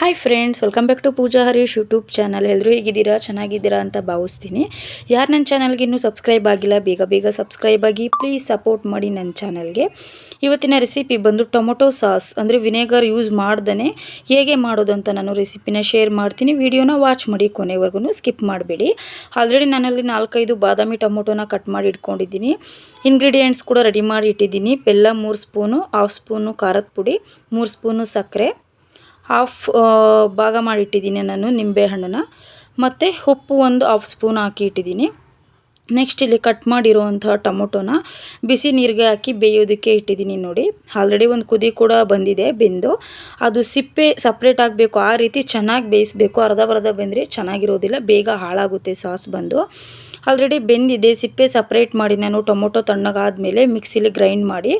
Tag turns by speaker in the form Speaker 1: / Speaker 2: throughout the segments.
Speaker 1: Hi friends welcome back to Pooja Harish YouTube channel ಎಲ್ಲರೂ ಹೇಗಿದ್ದೀರಾ? ಚೆನ್ನಾಗಿದ್ದೀರಾ ಅಂತ ಭಾವಿಸ್ತೀನಿ. ಯಾರು ನನ್ನ ಚಾನಲ್ಗೆ ಇನ್ನೂ ಸಬ್ಸ್ಕ್ರೈಬ್ ಆಗಿಲ್ಲ, ಬೇಗ ಬೇಗ ಸಬ್ಸ್ಕ್ರೈಬ್ ಆಗಿ ಪ್ಲೀಸ್ ಸಪೋರ್ಟ್ ಮಾಡಿ ನನ್ನ ಚಾನಲ್ಗೆ ಇವತ್ತಿನ ರೆಸಿಪಿ ಬಂದು ಟೊಮೊಟೊ ಸಾಸ್ ಅಂದರೆ ವಿನೆಗರ್ ಯೂಸ್ ಮಾಡ್ದೇ ಹೇಗೆ ಮಾಡೋದು ಅಂತ ನಾನು ರೆಸಿಪಿನ ಶೇರ್ ಮಾಡ್ತೀನಿ. ವಿಡಿಯೋನ ವಾಚ್ ಮಾಡಿ, ಕೊನೆವರೆಗೂ ಸ್ಕಿಪ್ ಮಾಡಬೇಡಿ. ಆಲ್ರೆಡಿ ನಾನಲ್ಲಿ ನಾಲ್ಕೈದು ಬಾದಾಮಿ ಟೊಮೊಟೊನ ಕಟ್ ಮಾಡಿ ಇಟ್ಕೊಂಡಿದ್ದೀನಿ. ಇಂಗ್ರೀಡಿಯೆಂಟ್ಸ್ ಕೂಡ ರೆಡಿ ಮಾಡಿ ಇಟ್ಟಿದ್ದೀನಿ. ಬೆಲ್ಲ ಮೂರು ಸ್ಪೂನು ಹಾಫ್ ಸ್ಪೂನು ಖಾರದ ಪುಡಿ, ಮೂರು ಸ್ಪೂನು ಸಕ್ಕರೆ. ಹಾಫ್ ಭಾಗ ಮಾಡಿಟ್ಟಿದ್ದೀನಿ ನಾನು ನಿಂಬೆಹಣ್ಣನ್ನ ಮತ್ತು ಉಪ್ಪು ಒಂದು ಹಾಫ್ ಸ್ಪೂನ್ ಹಾಕಿ ಇಟ್ಟಿದ್ದೀನಿ ನೆಕ್ಸ್ಟ್ ಇಲ್ಲಿ ಕಟ್ ಮಾಡಿರುವಂತಹ ಟೊಮೊಟೊನ ಬಿಸಿ ನೀರಿಗೆ ಹಾಕಿ ಬೇಯೋದಕ್ಕೆ ಇಟ್ಟಿದ್ದೀನಿ ನೋಡಿ. ಆಲ್ರೆಡಿ ಒಂದು ಕುದಿ ಕೂಡ ಬಂದಿದೆ ಬೆಂದು. ಅದು ಸಿಪ್ಪೆ ಸಪ್ರೇಟ್ ಆಗಬೇಕು, ಆ ರೀತಿ ಚೆನ್ನಾಗಿ ಬೇಯಿಸಬೇಕು, ಅರ್ಧ ಬರ್ಧ ಬೆಂದರೆ ಚೆನ್ನಾಗಿರೋದಿಲ್ಲ, ಬೇಗ ಹಾಳಾಗುತ್ತೆ ಸಾಸ್ ಬಂದು. ಆಲ್ರೆಡಿ ಬೆಂದಿದೆ, ಸಿಪ್ಪೆ ಸಪ್ರೇಟ್ ಮಾಡಿ ನಾನು ಟೊಮೊಟೊ ತಣ್ಣಗಾದಮೇಲೆ ಮಿಕ್ಸಿಲಿ ಗ್ರೈಂಡ್ ಮಾಡಿ.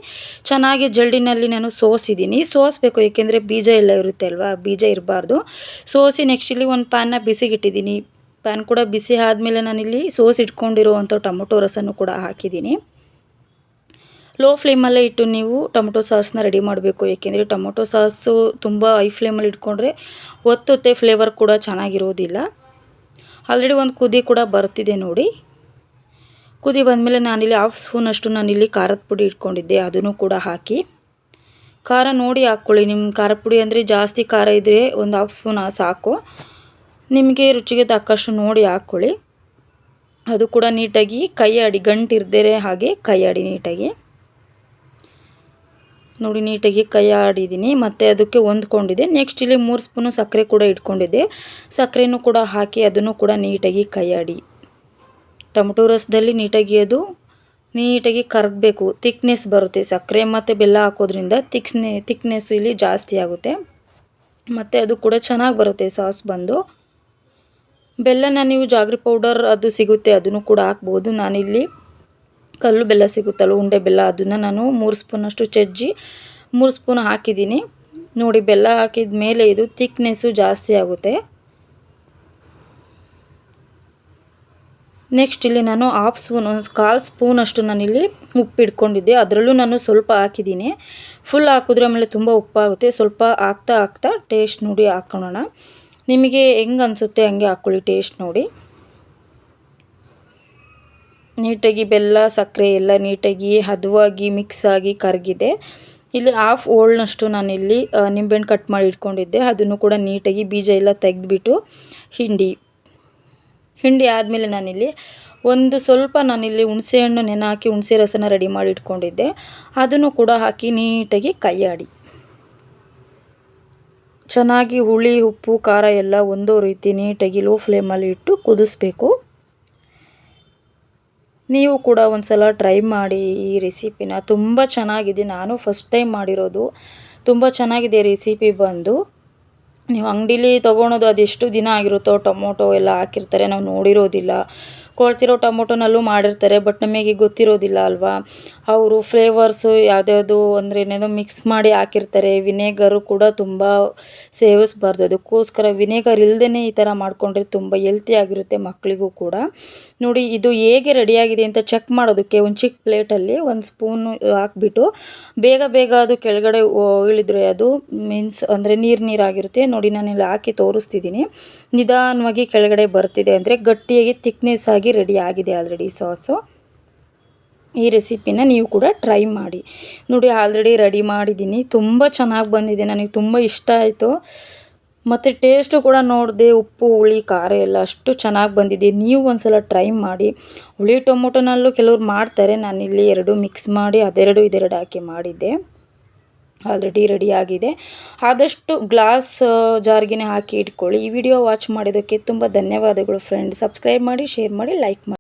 Speaker 1: ಚೆನ್ನಾಗಿ ಜಲ್ಡಿನಲ್ಲಿ ನಾನು ಸೋಸಿದ್ದೀನಿ. ಸೋಸಬೇಕು, ಏಕೆಂದರೆ ಬೀಜ ಎಲ್ಲ ಇರುತ್ತೆ ಅಲ್ವಾ ಬೀಜ ಇರಬಾರ್ದು. ಸೋಸಿ ನೆಕ್ಸ್ಟ್ ಇಲ್ಲಿ ಒಂದು ಪ್ಯಾನ್ನ ಬಿಸಿಗಿಟ್ಟಿದ್ದೀನಿ. ಪ್ಯಾನ್ ಕೂಡ ಬಿಸಿ ಆದಮೇಲೆ ನಾನಿಲ್ಲಿ ಸೋಸ್ ಇಟ್ಕೊಂಡಿರುವಂಥ ಟೊಮೊಟೊ ರಸನೂ ಕೂಡ ಹಾಕಿದ್ದೀನಿ. ಲೋ ಫ್ಲೇಮಲ್ಲೇ ಇಟ್ಟು ನೀವು ಟೊಮೊಟೊ ಸಾಸ್ನ ರೆಡಿ ಮಾಡಬೇಕು. ಏಕೆಂದರೆ ಟೊಮೊಟೊ ಸಾಸು ತುಂಬ ಹೈ ಫ್ಲೇಮಲ್ಲಿ ಇಟ್ಕೊಂಡ್ರೆ ಒತ್ತೊತ್ತೆ ಫ್ಲೇವರ್ ಕೂಡ ಚೆನ್ನಾಗಿರೋದಿಲ್ಲ. ಆಲ್ರೆಡಿ ಒಂದು ಕುದಿ ಕೂಡ ಬರ್ತಿದೆ ನೋಡಿ. ಕುದಿ ಬಂದಮೇಲೆ ನಾನಿಲ್ಲಿ ಹಾಫ್ ಸ್ಪೂನಷ್ಟು ನಾನಿಲ್ಲಿ ಖಾರದ ಪುಡಿ ಇಟ್ಕೊಂಡಿದ್ದೆ. ಅದನ್ನು ಕೂಡ ಹಾಕಿ. ಖಾರ ನೋಡಿ ಹಾಕ್ಕೊಳ್ಳಿ. ನಿಮ್ಮ ಖಾರದ ಪುಡಿ ಅಂದರೆ ಜಾಸ್ತಿ ಖಾರ ಇದ್ದರೆ ಒಂದು ಹಾಫ್ ಸ್ಪೂನ್ ಸಾಕು. ನಿಮಗೆ ರುಚಿಗೆ ತಕ್ಕಷ್ಟು ನೋಡಿ ಹಾಕ್ಕೊಳ್ಳಿ. ಅದು ಕೂಡ ನೀಟಾಗಿ ಕೈ ಆಡಿ ಗಂಟಿರ್ದೇ ಹಾಗೆ ಕೈ ನೀಟಾಗಿ. ನೋಡಿ ನೀಟಾಗಿ ಕೈ ಆಡಿದ್ದೀನಿ, ಮತ್ತು ಅದಕ್ಕೆ ಹೊಂದ್ಕೊಂಡಿದ್ದೆ. ನೆಕ್ಸ್ಟ್ ಇಲ್ಲಿ ಮೂರು ಸ್ಪೂನು ಸಕ್ಕರೆ ಕೂಡ ಇಟ್ಕೊಂಡಿದ್ದೆ. ಸಕ್ಕರೆನೂ ಕೂಡ ಹಾಕಿ ಅದನ್ನು ಕೂಡ ನೀಟಾಗಿ ಕೈ ಆಡಿ. ಟೊಮೊಟೊ ರಸದಲ್ಲಿ ನೀಟಾಗಿ ಅದು ನೀಟಾಗಿ ಕರಗಬೇಕು. ತಿಕ್ನೆಸ್ ಬರುತ್ತೆ. ಸಕ್ಕರೆ ಮತ್ತು ಬೆಲ್ಲ ಹಾಕೋದ್ರಿಂದ ತಿಕ್ಸ್ನೆ ತಿಕ್ನೆಸ್ಸು ಇಲ್ಲಿ ಜಾಸ್ತಿ ಆಗುತ್ತೆ. ಮತ್ತು ಅದು ಕೂಡ ಚೆನ್ನಾಗಿ ಬರುತ್ತೆ, ಸಾಸ್ ಬಂದು. ಬೆಲ್ಲನ ನೀವು ಜಾಗ್ರಿ ಪೌಡರ್ ಅದು ಸಿಗುತ್ತೆ, ಅದನ್ನು ಕೂಡ ಹಾಕ್ಬೋದು. ನಾನಿಲ್ಲಿ ಕಲ್ಲು ಬೆಲ್ಲ ಸಿಗುತ್ತಲ್ಲ, ಉಂಡೆ ಬೆಲ್ಲ, ಅದನ್ನು ನಾನು ಮೂರು ಸ್ಪೂನಷ್ಟು ಚಜ್ಜಿ ಮೂರು ಸ್ಪೂನ್ ಹಾಕಿದ್ದೀನಿ. ನೋಡಿ, ಬೆಲ್ಲ ಹಾಕಿದ ಮೇಲೆ ಇದು ತಿಕ್ನೆಸ್ಸು ಜಾಸ್ತಿ ಆಗುತ್ತೆ. ನೆಕ್ಸ್ಟ್ ಇಲ್ಲಿ ನಾನು ಹಾಫ್ ಸ್ಪೂನ್ ಒಂದು ಕಾಲು ಸ್ಪೂನಷ್ಟು ನಾನಿಲ್ಲಿ ಉಪ್ಪು ಇಟ್ಕೊಂಡಿದ್ದೆ. ಅದರಲ್ಲೂ ನಾನು ಸ್ವಲ್ಪ ಹಾಕಿದ್ದೀನಿ. ಫುಲ್ ಹಾಕಿದ್ರೆ ಆಮೇಲೆ ತುಂಬ ಉಪ್ಪಾಗುತ್ತೆ. ಸ್ವಲ್ಪ ಹಾಕ್ತಾ ಹಾಕ್ತಾ ಟೇಸ್ಟ್ ನೋಡಿ ಹಾಕೊಳ್ಳೋಣ ನಿಮಗೆ ಹೆಂಗೆ ಅನಿಸುತ್ತೆ ಹಂಗೆ ಹಾಕ್ಕೊಳ್ಳಿ ಟೇಸ್ಟ್ ನೋಡಿ. ನೀಟಾಗಿ ಬೆಲ್ಲ, ಸಕ್ಕರೆ ಎಲ್ಲ ನೀಟಾಗಿ ಹದವಾಗಿ ಮಿಕ್ಸ್ ಆಗಿ ಕರಗಿದೆ. ಇಲ್ಲಿ ಹಾಫ್ ಓಲ್ನಷ್ಟು ನಾನಿಲ್ಲಿ ನಿಂಬೆಹಣ್ಣು ಕಟ್ ಮಾಡಿ ಇಟ್ಕೊಂಡಿದ್ದೆ. ಅದನ್ನು ಕೂಡ ನೀಟಾಗಿ ಬೀಜ ಎಲ್ಲ ತೆಗೆದುಬಿಟ್ಟು ಹಿಂಡಿ. ಹಿಂಡಿ ಆದಮೇಲೆ ನಾನಿಲ್ಲಿ ಒಂದು ಸ್ವಲ್ಪ ನಾನಿಲ್ಲಿ ಹುಣಸೆಹಣ್ಣು ನೆನೆ ಹಾಕಿ ಹುಣಸೆ ರಸನ ರೆಡಿ ಮಾಡಿ ಇಟ್ಕೊಂಡಿದ್ದೆ. ಅದನ್ನು ಕೂಡ ಹಾಕಿ ನೀಟಾಗಿ ಕೈಯಾಡಿ ಚೆನ್ನಾಗಿ ಹುಳಿ, ಉಪ್ಪು, ಖಾರ ಎಲ್ಲ ಒಂದೋ ರೀತಿ ನೀಟಾಗಿ ಲೋ ಫ್ಲೇಮಲ್ಲಿ ಇಟ್ಟು ಕುದಿಸ್ಬೇಕು. ನೀವು ಕೂಡ ಒಂದು ಸಲ ಟ್ರೈ ಮಾಡಿ ಈ ರೆಸಿಪಿನ ತುಂಬ ಚೆನ್ನಾಗಿದೆ. ನಾನು ಫಸ್ಟ್ ಟೈಮ್ ಮಾಡಿರೋದು. ತುಂಬ ಚೆನ್ನಾಗಿದೆ ರೆಸಿಪಿ ಬಂದು. ನೀವು ಅಂಗಡೀಲಿ ತೊಗೊಳೋದು ಅದೆಷ್ಟು ದಿನ ಆಗಿರುತ್ತೋ, ಟೊಮೊಟೊ ಎಲ್ಲ ಹಾಕಿರ್ತಾರೆ. ನಾವು ನೋಡಿರೋದಿಲ್ಲ. ಕೊಳ್ತಿರೋ ಟೊಮೊಟೊನಲ್ಲೂ ಮಾಡಿರ್ತಾರೆ ಬಟ್ ನಮಗೆ ಗೊತ್ತಿರೋದಿಲ್ಲ ಅಲ್ವಾ? ಅವರು ಫ್ಲೇವರ್ಸು ಯಾವುದ್ಯಾವುದು ಅಂದರೆ ಏನೇನೋ ಮಿಕ್ಸ್ ಮಾಡಿ ಹಾಕಿರ್ತಾರೆ. ವಿನೇಗರು ಕೂಡ ತುಂಬ ಸೇವಿಸ್ಬಾರ್ದು. ಅದಕ್ಕೋಸ್ಕರ ವಿನೇಗರ್ ಇಲ್ಲದೇ ಈ ಥರ ಮಾಡಿಕೊಂಡ್ರೆ ತುಂಬ ಹೆಲ್ತಿ ಆಗಿರುತ್ತೆ ಮಕ್ಕಳಿಗೂ ಕೂಡ. ನೋಡಿ, ಇದು ಹೇಗೆ ರೆಡಿಯಾಗಿದೆ ಅಂತ ಚೆಕ್ ಮಾಡೋದಕ್ಕೆ ಒಂದು ಚಿಕ್ಕ ಪ್ಲೇಟಲ್ಲಿ ಒಂದು ಸ್ಪೂನು ಹಾಕ್ಬಿಟ್ಟು ಬೇಗ ಬೇಗ ಅದು ಕೆಳಗಡೆ ಇಳಿದ್ರೆ ಅದು ಮೀನ್ಸ್ ಅಂದರೆ ನೀರು ನೀರಾಗಿರುತ್ತೆ. ನೋಡಿ, ನಾನಿಲ್ಲಿ ಹಾಕಿ ತೋರಿಸ್ತಿದ್ದೀನಿ. ನಿಧಾನವಾಗಿ ಕೆಳಗಡೆ ಬರ್ತಿದೆ ಅಂದರೆ ಗಟ್ಟಿಯಾಗಿ ಥಿಕ್ನೆಸ್ ಆಗಿ ರೆಡಿ ಆಗಿದೆ ಆಲ್ರೆಡಿ ಸಾಸು ಈ ರೆಸಿಪಿನ ನೀವು ಕೂಡ ಟ್ರೈ ಮಾಡಿ. ನೋಡಿ ಆಲ್ರೆಡಿ ರೆಡಿ ಮಾಡಿದ್ದೀನಿ. ತುಂಬ ಚೆನ್ನಾಗಿ ಬಂದಿದೆ. ನನಗೆ ತುಂಬ ಇಷ್ಟ ಆಯಿತು. ಮತ್ತು ಟೇಸ್ಟು ಕೂಡ ನೋಡಿದೆ, ಉಪ್ಪು, ಹುಳಿ, ಖಾರ ಎಲ್ಲ ಅಷ್ಟು ಚೆನ್ನಾಗಿ ಬಂದಿದೆ. ನೀವು ಒಂದು ಸಲ ಟ್ರೈ ಮಾಡಿ. ಹುಳಿ ಟೊಮೊಟೊನಲ್ಲೂ ಕೆಲವ್ರು ಮಾಡ್ತಾರೆ. ನಾನಿಲ್ಲಿ ಎರಡು ಮಿಕ್ಸ್ ಮಾಡಿ, ಅದೆರಡು ಇದೆರಡು ಹಾಕಿ ಮಾಡಿದ್ದೆ. ಆಲ್ರೆಡಿ ರೆಡಿ ಆಗಿದೆ ಆದಷ್ಟು ಗ್ಲಾಸ್ ಜಾರ್ಗಿನೇ ಹಾಕಿ ಇಟ್ಕೊಳ್ಳಿ. ಈ ವಿಡಿಯೋ ವಾಚ್ ಮಾಡಿದ್ದಕ್ಕೆ ತುಂಬ ಧನ್ಯವಾದಗಳು ಫ್ರೆಂಡ್ ಸಬ್ಸ್ಕ್ರೈಬ್ ಮಾಡಿ, ಶೇರ್ ಮಾಡಿ, ಲೈಕ್ ಮಾಡಿ.